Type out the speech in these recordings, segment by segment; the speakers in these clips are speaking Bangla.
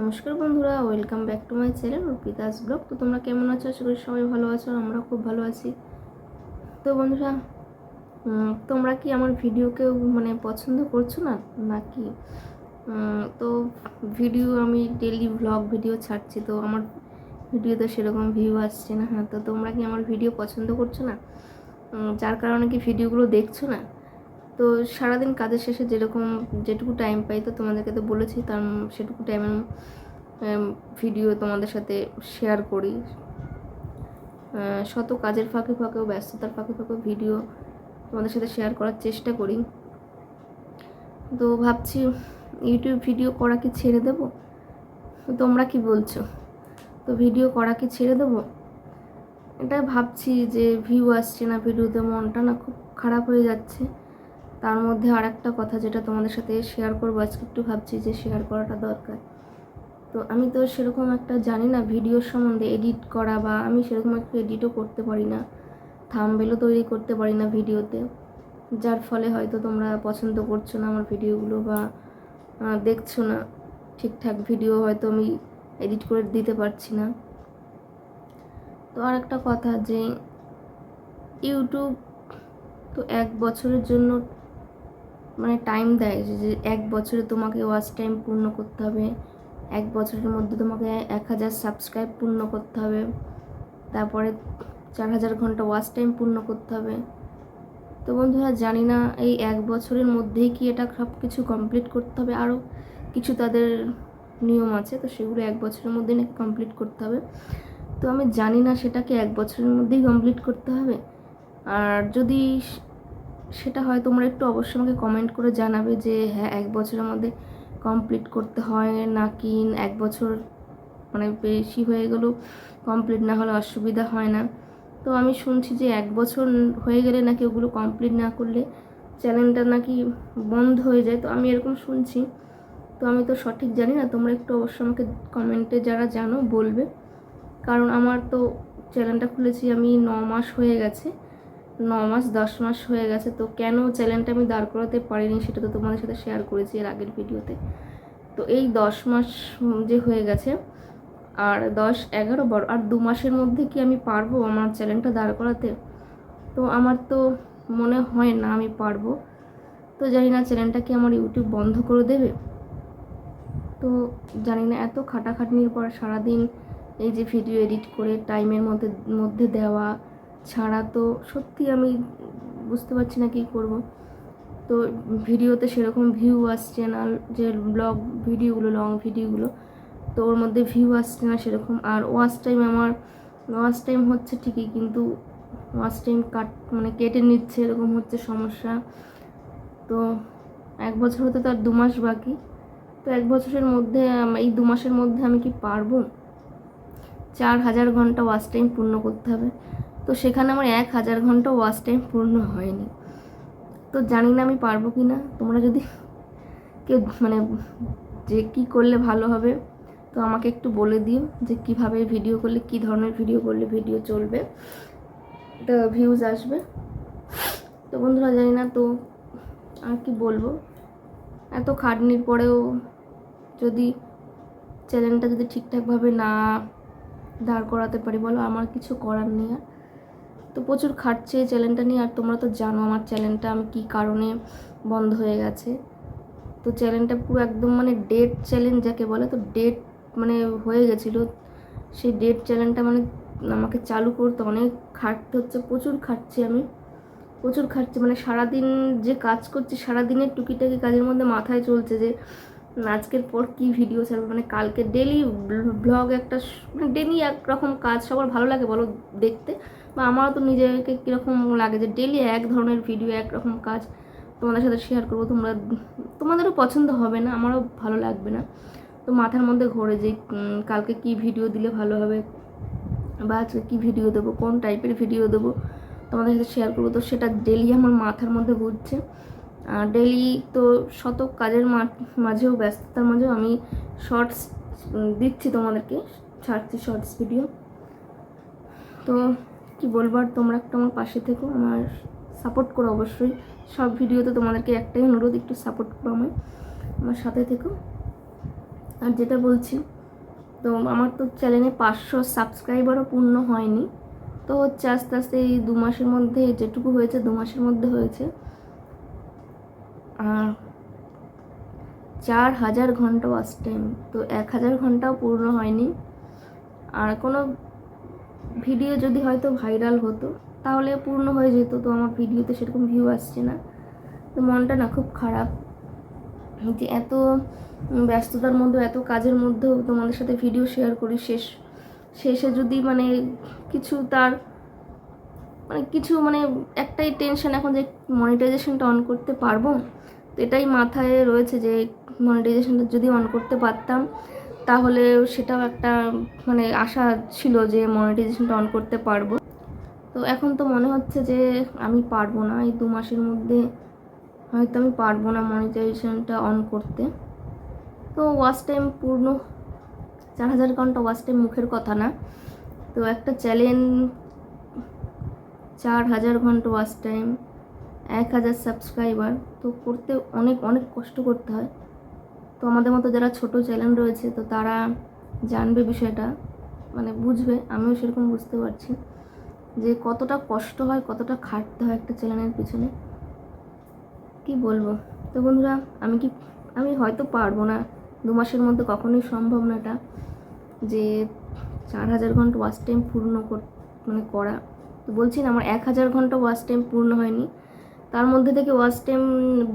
নমস্কার বন্ধুরা, welcome back to my channel Rupidas blog. তো তোমরা কেমন আছো? আশা করি সবাই ভালো আছো আমরা খুব ভালো আছি। তো বন্ধুরা তোমরা কি আমার ভিডিওকেও মানে পছন্দ করছ না? নাকি? তো ভিডিও আমি ডেলি ব্লগ ভিডিও ছাড়ছি, তো আমার ভিডিওতে সেরকম ভিউ আসছে না। হ্যাঁ তো তোমরা কি আমার ভিডিও পছন্দ করছ না? যার কারণে কি ভিডিওগুলো দেখছ না? তো সারাদিন কাজের শেষে যেরকম যেটুকু টাইম পাই, তো তোমাদেরকে তো বলেছি, তার সেটুকু টাইম ভিডিও তোমাদের সাথে শেয়ার করি। শত কাজের ফাঁকে ফাঁকেও, ব্যস্ততার ফাঁকে ফাঁকেও ভিডিও তোমাদের সাথে শেয়ার করার চেষ্টা করি। তো ভাবছি ইউটিউব ভিডিও করা কি ছেড়ে দেবো? তোমরা কি বলছো? তো ভিডিও করা কি ছেড়ে দেবো? এটা ভাবছি যে ভিউ আসছে না ভিডিওতে মনটা না খুব খারাপ হয়ে যাচ্ছে। তার মধ্যে আর একটা কথা যেটা তোমাদের সাথে শেয়ার করব, আজকে একটু ভাবছি যে শেয়ার করাটা দরকার। তো আমি তো সেরকম একটা জানি না ভিডিওর সম্বন্ধে এডিট করা বা আমি সেরকম একটু এডিটও করতে পারি না। থামবেলও তৈরি করতে পারি না ভিডিওতে যার ফলে হয়তো তোমরা পছন্দ করছ না আমার ভিডিওগুলো বা দেখছ না। ঠিকঠাক ভিডিও হয়তো আমি এডিট করে দিতে পারছি না। তো আর একটা কথা যে ইউটিউব তো এক বছরের জন্য মানে টাইম দেয় যে এক বছরে তোমাকে ওয়াচ টাইম পূর্ণ করতে হবে। এক বছরের মধ্যে তোমাকে এক হাজার সাবস্ক্রাইব পূর্ণ করতে হবে। তারপরে চার হাজার ঘণ্টা ওয়াচ টাইম পূর্ণ করতে হবে। তো বন্ধুরা, জানি না এই এক বছরের মধ্যেই কি এটা সব কিছু কমপ্লিট করতে হবে? আরও কিছু তাদের নিয়ম আছে, তো সেগুলো এক বছরের মধ্যেই নাকি কমপ্লিট করতে হবে। তো আমি জানি না সেটাকে এক বছরের মধ্যেই কমপ্লিট করতে হবে। আর যদি সেটা হয় তোমরা একটু অবশ্যই আমাকে কমেন্ট করে জানাবে যে হ্যাঁ এক বছরের মধ্যে কমপ্লিট করতে হয় নাকি এক বছর মানে বেশি হয়ে গেলেও কমপ্লিট না হলে অসুবিধা হয় না। তো আমি শুনছি যে এক বছর হয়ে গেলে নাকি ওগুলো কমপ্লিট না করলে চ্যানেলটা নাকি বন্ধ হয়ে যায়। তো আমি এরকম শুনছি। তো আমি তো সঠিক জানি না, তোমরা একটু অবশ্যই আমাকে কমেন্টে যারা জানো বলবে। কারণ আমার তো চ্যানেলটা খুলেছি আমি ন মাস হয়ে গেছে। ন মাস দশ মাস হয়ে গেছে, তো কেন চ্যানেলটা আমি দাঁড় করাতে পারিনি সেটা তো তোমাদের সাথে শেয়ার করেছি এর আগের ভিডিওতে তো এই দশ মাস যে হয়ে গেছে, আর দশ, এগারো, বারো, আর দু মাসের মধ্যে কি আমি পারব আমার চ্যানেলটা দাঁড় করাতে? তো আমার তো মনে হয় না আমি পারব। তো জানি না চ্যানেলটা কি আমার ইউটিউব বন্ধ করে দেবে? তো জানি না, এত খাটাখাটনির পর সারাদিন এই যে ভিডিও এডিট করে টাইমের মধ্যে মধ্যে দেওয়া ছাড়া তো সত্যি আমি বুঝতে পারছি না কী করব। তো ভিডিওতে সেরকম ভিউ আসছে না, যে ব্লগ ভিডিওগুলো লং ভিডিওগুলো তো ওর মধ্যে ভিউ আসছে না সেরকম। আর ওয়াচ টাইম আমার ওয়াচ টাইম হচ্ছে ঠিকই, কিন্তু ওয়াচ টাইম কাট মানে কেটে নিচ্ছে এরকম হচ্ছে সমস্যা। তো এক বছর হতে তো আর দু মাস বাকি। তো এক বছরের মধ্যে এই দু মাসের মধ্যে আমি কি পারব? চার হাজার ঘণ্টা ওয়াচ টাইম পূর্ণ করতে হবে। তো সেখানে আমার এক হাজার ঘণ্টা ওয়াচ টাইম পূর্ণ হয়নি। তো জানি না আমি পারব কি না। তোমরা যদি কেউ মানে যে কি করলে ভালো হবে, তো আমাকে একটু বলে দিও যে কীভাবে ভিডিও করলে, কি ধরনের ভিডিও করলে ভিডিও চলবে। তো ভিউজ আসবে। তো বন্ধুরা জানি না তো আর কি বলব। এত খাটনির পরেও যদি চ্যানেলটা যদি ঠিকঠাকভাবে না দাঁড় করাতে পারি, বলো আমার কিছু করার নেই আর। তো প্রচুর খাটছে এই চ্যানেলটা নিয়ে, আর তোমরা তো জানো আমার চ্যানেলটা আমি কী কারণে বন্ধ হয়ে গেছে। তো চ্যানেলটা পুরো একদম মানে ডেট চ্যালেঞ্জ যাকে বলে, তো ডেট মানে হয়ে গেছিল। সেই ডেট চ্যানেলটা মানে আমাকে চালু করতে অনেক খাটতে হচ্ছে, প্রচুর খাটছি আমি। প্রচুর খাটছে মানে সারাদিন যে কাজ করছি, সারাদিনের টুকিটাকি কাজের মধ্যে মাথায় চলছে যে আজকের পর কি ভিডিও ছাড়বে? মানে কালকে ডেলি ব্লগ একটা মানে ডেলি একরকম কাজ, সবার ভালো লাগে বলো দেখতে। বা আমারও তো নিজেকে কীরকম লাগে যে ডেলি এক ধরনের ভিডিও একরকম কাজ তোমাদের সাথে শেয়ার করব। তোমরা, তোমাদেরও পছন্দ হবে না, আমারও ভালো লাগবে না। তো মাথার মধ্যে ঘোরে যে কালকে কি ভিডিও দিলে ভালো হবে বা আজকে কী ভিডিও দেবো, কোন টাইপের ভিডিও দেবো তোমাদের সাথে শেয়ার করব। তো সেটা ডেলি আমার মাথার মধ্যে ঘুরছে। ডেলি তো শত কাজের মাঝেও ব্যস্ততার মাঝেও আমি শর্টস দিচ্ছি তোমাদেরকে, ছাড়ছি শর্টস ভিডিও তো কি বলব, আর তোমরা একটু আমার পাশে থেকো, আমার সাপোর্ট করো অবশ্যই। সব ভিডিওতে তোমাদেরকে একটাই অনুরোধ, একটু সাপোর্ট করো আমায়, আমার সাথে থেকো। আর যেটা বলছি, তো আমার তো চ্যানেলে পাঁচশো সাবস্ক্রাইবারও পূর্ণ হয়নি। তো হচ্ছে আস্তে আস্তে এই দু মাসের মধ্যে, যেটুকু হয়েছে দু মাসের মধ্যে হয়েছে। আর চার হাজার ঘণ্টা ওয়াচ টাইম তো এক হাজার ঘন্টাও পূর্ণ হয়নি। আর কোনো ভিডিও যদি হয়তো ভাইরাল হতো, তাহলে পূর্ণ হয়ে যেত, তো আমার ভিডিওতে সেরকম ভিউ আসছে না। তো মনটা না খুব খারাপ যে এত ব্যস্ততার মধ্যে, এত কাজের মধ্যেও তোমাদের সাথে ভিডিও শেয়ার করি শেষ, শেষে যদি মানে কিছু তার মানে কিছু মানে একটাই টেনশন এখন যে মনিটাইজেশনটা অন করতে পারব, তো এটাই মাথায় রয়েছে যে মনিটাইজেশনটা যদি অন করতে পারতাম তাহলে সেটাও একটা মানে আশা ছিল যে মনিটাইজেশনটা অন করতে পারব। তো এখন তো মনে হচ্ছে যে আমি পারব না, এই দু মাসের মধ্যে হয়তো আমি পারব না মনিটাইজেশনটা অন করতে। তো ওয়াচ টাইম পূর্ণ, চার হাজার ঘণ্টা ওয়াচ টাইম মুখের কথা না। তো একটা চ্যালেঞ্জ চার হাজার ঘণ্টা ওয়াচ টাইম এক হাজার সাবস্ক্রাইবার তো করতে অনেক অনেক কষ্ট করতে হয়। তো আমাদের মতো যারা ছোট চ্যানেল রয়েছে, তো তারা জানবে বিষয়টা মানে বুঝবে, আমিও সেরকম বুঝতে পারছি যে কতটা কষ্ট হয়, কতটা খাটতে হয় একটা চ্যানেলের পিছনে। কি বলব? তো বন্ধুরা, আমি কি, আমি হয়তো পারব না, দু মাসের মধ্যে কখনোই সম্ভব না এটা, যে চার হাজার ঘণ্টা ওয়াচ টাইম পূর্ণ কর মানে করা। তো বলছি না, আমার এক হাজার ঘণ্টা ওয়াচ টাইম পূর্ণ হয়নি। তার মধ্যে থেকে ওয়াচ টাইম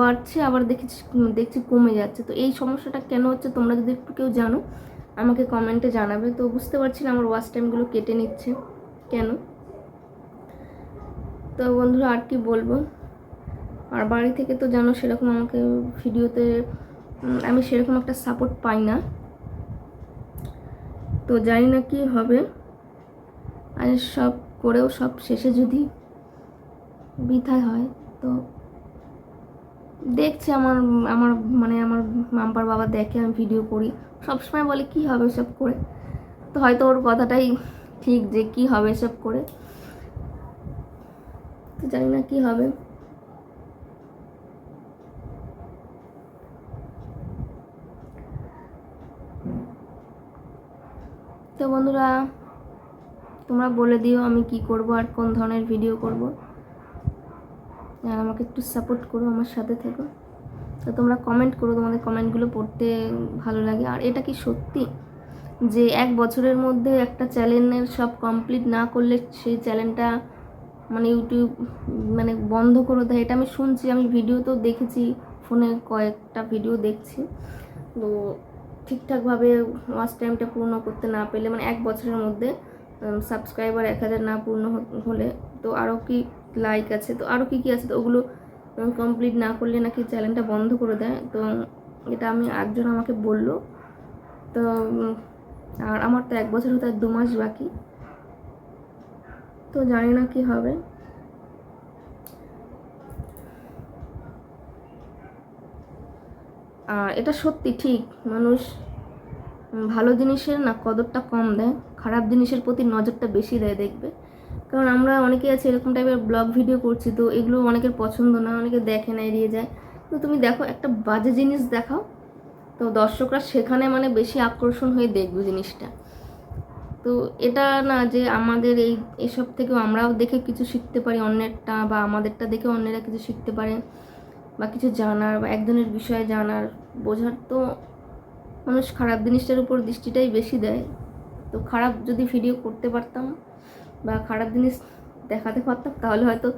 বাড়ছে, আবার দেখছি দেখছি কমে যাচ্ছে। তো এই সমস্যাটা কেন হচ্ছে তোমরা যদি একটু কেউ জানো, আমাকে কমেন্টে জানাবে। তো বুঝতে পারছি না আমার ওয়াচ টাইমগুলো কেটে নিচ্ছে। কেন? তো বন্ধুরা, আর কি বলব? আর বাড়ি থেকে তো জানো, সেরকম আমাকে ভিডিওতে আমি সেরকম একটা সাপোর্ট পাই না। তো জানি না কি হবে। আর সব করেও সব শেষে যদি বৃথায় হয় তো দেখছে আমার আমার মানে আমার মাম্পার বাবা দেখে আমি ভিডিও করি। সবসময় বলে, কি হবে সব করে? তো হয়তো ওর কথাটাই ঠিক যে, কি হবে সব করে? তো জানি না কি হবে। তো বন্ধুরা, তোমরা বলে দিও আমি কি করব আর কোন ধরনের ভিডিও করব। আর আমাকে একটু সাপোর্ট করো, আমার সাথে থেকো। তো তোমরা কমেন্ট করো, তোমাদের কমেন্টগুলো পড়তে ভালো লাগে। আর এটা কি সত্যি? যে এক বছরের মধ্যে একটা চ্যানেলের সব কমপ্লিট না করলে সেই চ্যানেলটা মানে ইউটিউব মানে বন্ধ করে দেয়? এটা আমি শুনছি, আমি ভিডিও তো দেখেছি, ফোনে কয়েকটা ভিডিও দেখছি। তো ঠিকঠাকভাবে ওয়াচ টাইমটা পূর্ণ করতে না পেলে মানে এক বছরের মধ্যে সাবস্ক্রাইবার এক হাজার না পূর্ণ হলে, তো আরও কি লাইক আছে, তো আরও কী কী আছে, তো ওগুলো কমপ্লিট না করলে নাকি চ্যানেলটা বন্ধ করে দেয়। তো এটা আমি একজন আমাকে বলল। তো আর আমার তো এক বছর হতে দু মাস বাকি। তো জানি না কি হবে। আর এটা সত্যি ঠিক, মানুষ ভালো জিনিসের না কদরটা কম দেয়, খারাপ জিনিসের প্রতি নজরটা বেশি দেয় দেখবে। কারণ আমরা অনেকেই আছে এরকম টাইপের ব্লগ ভিডিও করছি, তো এগুলো অনেকের পছন্দ না, অনেকে দেখে না, এড়িয়ে যায়। তো তুমি দেখো, একটা বাজে জিনিস দেখাও, তো দর্শকরা সেখানে মানে বেশি আকর্ষণ হয়ে দেখবে জিনিসটা। তো এটা না যে আমাদের এই, এসব থেকেও আমরাও দেখে কিছু শিখতে পারি অন্যেরটা, বা আমাদেরটা দেখে অন্যেরা কিছু শিখতে পারে, বা কিছু জানার, বা একজনের বিষয়ে জানার, বোঝার তো মানুষ খারাপ জিনিসটার উপর দৃষ্টিটাই বেশি দেয়। তো খারাপ যদি ভিডিও করতে পারতাম বা খারাপ জিনিস দেখাতে পারতাম, তাহলে হয়তো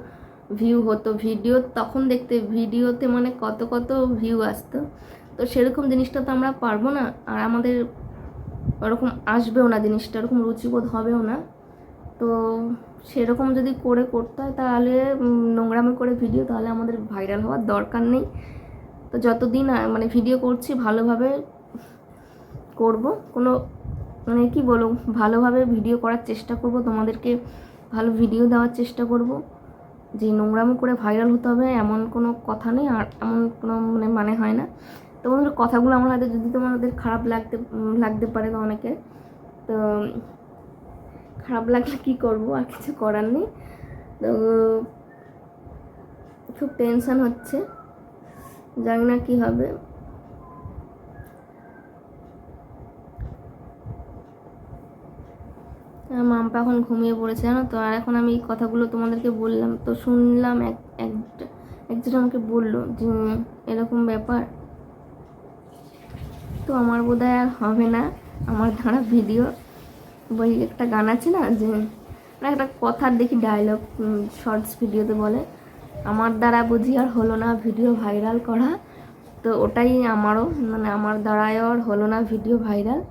ভিউ হতো। ভিডিও তখন দেখতে ভিডিওতে মানে কত কত ভিউ আসতো। তো সেরকম জিনিসটা তো আমরা পারব না, আর আমাদের ওরকম আসবেও না জিনিসটা, ওরকম রুচিবোধ হবেও না। তো সেরকম যদি করে করতে হয়, তাহলে নোংরামে করে ভিডিও তাহলে আমাদের ভাইরাল হওয়ার দরকার নেই। তো যতদিন মানে ভিডিও করছি, ভালোভাবে করব। কোনো মানে কি বলো ভালোভাবে ভিডিও করার চেষ্টা করব, তোমাদেরকে ভালো ভিডিও দেওয়ার চেষ্টা করব। যে নোংরামো করে ভাইরাল হতে হবে, এমন কোনো কথা নেই, আর এমন কোনো মানে মানে হয় না। তোমাদের কথাগুলো আমার হয়তো যদি তোমাদের খারাপ লাগতে লাগতে পারে তো অনেকে তো খারাপ লাগলে কী করব, আর কিছু করার নেই। তো খুব টেনশান হচ্ছে। জানি না কী হবে। মাম্পা এখন ঘুমিয়ে পড়েছে, জানো তো? আর এখন আমি এই কথাগুলো তোমাদেরকে বললাম। তো শুনলাম এক, এক- একজন আমাকে বলল যে, এরকম ব্যাপার। তো আমার বোধহয় আর হবে না। আমার ধারা ভিডিও। বই একটা গান আছে না, যে মানে একটা কথার দেখি ডায়লগ শর্টস ভিডিওতে বলে। আমার দ্বারা বুঝি আর হলো না ভিডিও ভাইরাল করা। তো ওটাই আমারও মানে আমার দ্বারায় আর হলো না ভিডিও ভাইরাল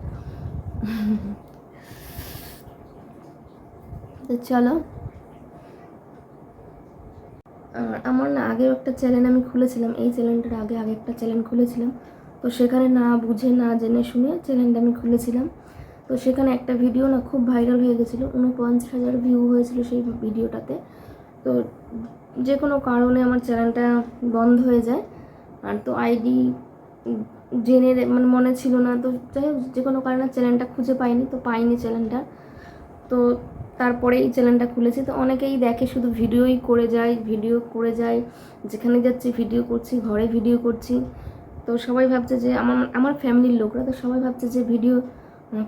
তো চলো। আমার না আগেও একটা চ্যানেল আমি খুলেছিলাম, এই চ্যানেলটার আগে আগে একটা চ্যানেল খুলেছিলাম। তো সেখানে না বুঝে, না জেনে শুনে চ্যানেলটা আমি খুলেছিলাম। তো সেখানে একটা ভিডিও না খুব ভাইরাল হয়ে গেছিল, উনপঞ্চাশ হাজার ভিউ হয়েছিল সেই ভিডিওটাতে তো যে কোনো কারণে আমার চ্যানেলটা বন্ধ হয়ে যায়। আর তো আইডি জেনে মানে মনে ছিল না। তো যাই হোক, যে কোনো কারণে চ্যানেলটা খুঁজে পাইনি, তো পাইনি চ্যানেলটা। তো তারপরে এই চ্যানেলটা খুলেছি। তো অনেকেই দেখে শুধু ভিডিওই করে যায়, ভিডিও করে যায়। যেখানে যাচ্ছি ভিডিও করছি, ঘরে ভিডিও করছি। তো সবাই ভাবছে যে আমার আমার ফ্যামিলির লোকরা তো সবাই ভাবছে যে ভিডিও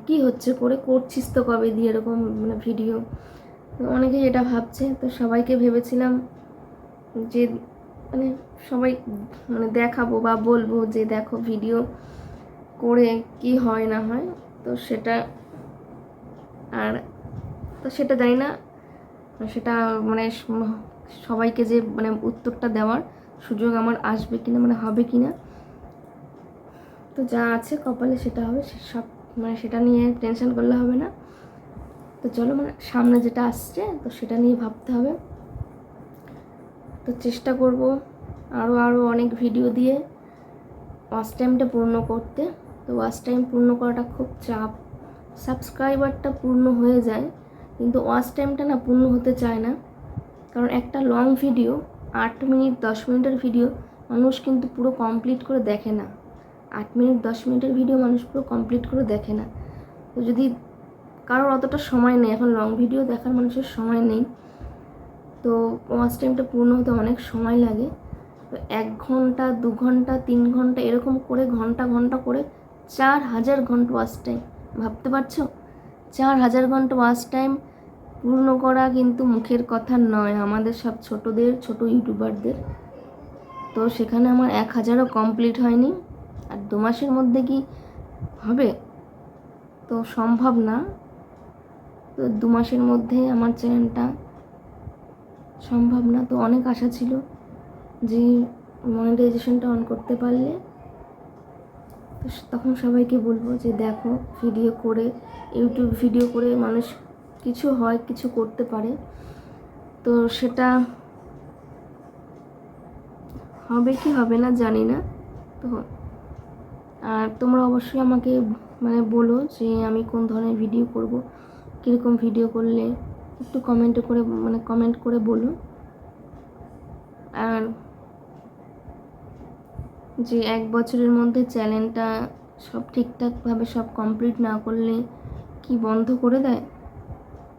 কি হচ্ছে? করে করছিস তো কবে দিয়ে এরকম মানে ভিডিও? তো অনেকেই এটা ভাবছে। তো সবাইকে ভেবেছিলাম যে মানে সবাই মানে দেখাবো বা বলব যে দেখো ভিডিও করে কি হয় না হয়। তো সেটা আর তো সেটা জানি না। সেটা মানে সবাইকে যে মানে উত্তরটা দেওয়ার সুযোগ আমার আসবে কিনা মানে হবে কিনা, তো যা আছে কপালে সেটা হবে। সব মানে সেটা নিয়ে টেনশন করলে হবে না। তো চলো মানে সামনে যেটা আসছে, তো সেটা নিয়ে ভাবতে হবে। তো চেষ্টা করব আরও আরও অনেক ভিডিও দিয়ে ওয়াচ টাইমটা পূর্ণ করতে। তো ওয়াচ টাইম পূর্ণ করাটা খুব চাপ। সাবস্ক্রাইবারটা পূর্ণ হয়ে যায়। কিন্তু ওয়াচ টাইমটা না পূর্ণ হতে চায় না। কারণ একটা লং ভিডিও আট মিনিট, দশ মিনিটের ভিডিও মানুষ কিন্তু পুরো কমপ্লিট করে দেখে না। আট মিনিট, দশ মিনিটের ভিডিও মানুষ পুরো কমপ্লিট করে দেখে না। তো যদি কারোর অতটা সময় নেই, এখন লং ভিডিও দেখার মানুষের সময় নেই, তো ওয়াচ টাইমটা পূর্ণ হতে অনেক সময় লাগে। তো এক ঘণ্টা, দু ঘণ্টা, তিন ঘণ্টা এরকম করে ঘণ্টা ঘণ্টা করে চার হাজার ঘণ্টা ওয়াচ টাইম। ভাবতে পারছ? চার হাজার ঘণ্টা ওয়াচ টাইম পূর্ণ করা কিন্তু মুখের কথা নয়। আমাদের সব ছোটদের, ছোট ইউটিউবারদের তো সেখানে আমার এক হাজারও কমপ্লিট হয়নি। আর দু মাসের মধ্যে কি হবে? তো সম্ভব না। তো দু মাসের মধ্যে আমার চ্যানেলটা সম্ভব না। তো অনেক আশা ছিল যে মনিটাইজেশনটা অন করতে পারলে। তো তখন সবাইকে বলব যে দেখো ভিডিও করে ইউটিউব ভিডিও করে মানুষ কিছু হয়, কিছু করতে পারে। তো সেটা হবে কি হবে না জানি না। তো আর তোমরা অবশ্যই আমাকে মানে বলো যে আমি কোন ধরনের ভিডিও করব, কীরকম ভিডিও করলে একটু কমেন্ট করে মানে কমেন্ট করে বলো। আর যে এক বছরের মধ্যে চ্যানেলটা সব ঠিকঠাকভাবে সব কমপ্লিট না করলে কি বন্ধ করে দেয়?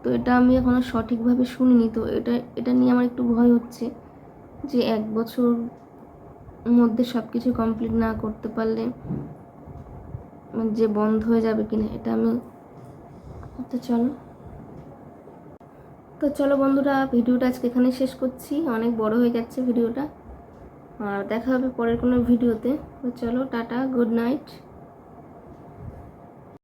তো এটা আমি এখনও সঠিকভাবে শুনিনি। তো এটা এটা নিয়ে আমার একটু ভয় হচ্ছে যে এক বছর মধ্যে সব কিছু কমপ্লিট না করতে পারলে যে বন্ধ হয়ে যাবে কিনা, এটা আমি তো চলো। তো চলো বন্ধুরা, ভিডিওটা আজকে এখানে শেষ করছি। অনেক বড় হয়ে যাচ্ছে ভিডিওটা। আর দেখা হবে পরের কোনো ভিডিওতে। তো চলো টাটা গুড নাইট।